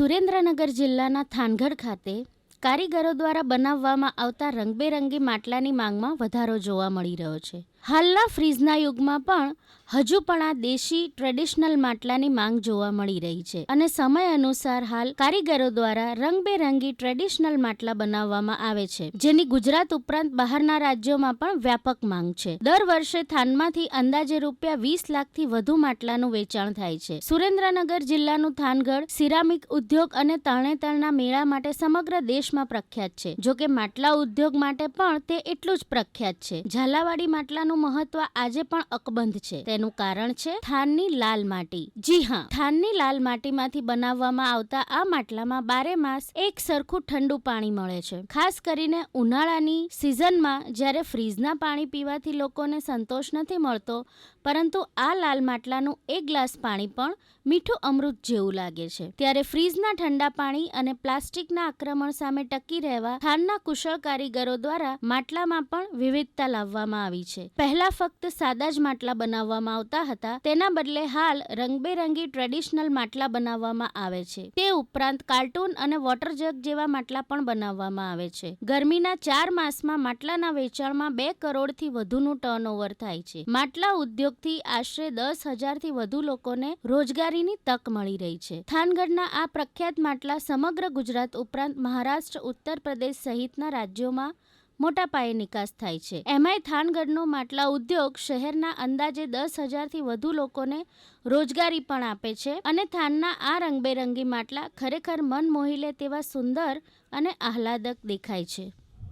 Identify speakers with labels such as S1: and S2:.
S1: સુરેન્દ્રનગર જિલ્લાના થાનગઢ ખાતે કારીગરો દ્વારા બનાવવામાં આવતા રંગબેરંગી માટલાની માંગમાં વધારો જોવા મળી રહ્યો છે. હાલના ફ્રીજના યુગમાં પણ હજુ પણ આ દેશી ટ્રેડિશનલ માટલાની માંગ જોવા મળી રહી છે અને સમય અનુસાર હાલ કારીગરો દ્વારા રંગબેરંગી ટ્રેડિશનલ માટલા બનાવવામાં આવે છે, જેની ગુજરાત ઉપરાંત બહારના રાજ્યોમાં પણ વ્યાપક માંગ છે. દર વર્ષે થાનમાંથી અંદાજે રૂપિયા વીસ લાખથી વધુ માટલાનું વેચાણ થાય છે. સુરેન્દ્રનગર જિલ્લાનું થાનગઢ સિરામિક ઉદ્યોગ અને તરણેતરના મેળા માટે સમગ્ર દેશમાં પ્રખ્યાત છે. જોકે માટલા ઉદ્યોગ માટે પણ તે એટલું જ પ્રખ્યાત છે. ઝાલાવાડી માટલાનું મહત્વ આજે પણ અકબંધ છે. તેનું કારણ છે થાનની લાલ માટી. જી હા, થાનની લાલ માટીમાંથી બનાવવામાં આવતા આ માટલામાં બારે માસ એક સરખું ઠંડુ પાણી મળે છે. ખાસ કરીને ઉનાળાની સિઝનમાં જ્યારે ફ્રીજના પાણી પીવાથી લોકોને સંતોષ નથી મળતો, પરંતુ આ લાલ માટલાનું એક ગ્લાસ પાણી પણ મીઠું અમૃત જેવું લાગે છે. ત્યારે ફ્રીઝના ઠંડા પાણી અને પ્લાસ્ટિકના આક્રમણ સામે ટકી રહેવા થાનના કુશળ કારીગરો દ્વારા માટલામાં પણ વિવિધતા લાવવામાં આવી છે. પહેલા ફક્ત સાદા જ માટલા બનાવવામાં આવતા હતા. તેના બદલે હાલ રંગબેરંગી ટ્રેડિશનલ માટલા બનાવવામાં આવે છે. તે ઉપરાંત કાર્ટૂન અને વોટર જગ જેવા માટલા પણ બનાવવામાં આવે છે. ગરમીના ચાર માસમાં માટલાના વેચાણમાં બે કરોડથી વધુનું ટર્નઓવર થાય છે. માટલા ઉદ્યોગથી આશરે દસ હજારથી વધુ લોકોને રોજગારીની તક મળી રહી છે. થાનગઢના આ પ્રખ્યાત માટલા સમગ્ર ગુજરાત ઉપરાંત મહારાષ્ટ્ર, ઉત્તર પ્રદેશ સહિતના રાજ્યોમાં મોટા પાયે નિકાસ થાય છે. એમાંય થાનગઢનો માટલા ઉદ્યોગ શહેરના અંદાજે દસ હજારથી વધુ લોકોને રોજગારી પણ આપે છે અને થાનના આ રંગબેરંગી માટલા ખરેખર મન મોહી લે તેવા સુંદર અને આહલાદક દેખાય છે.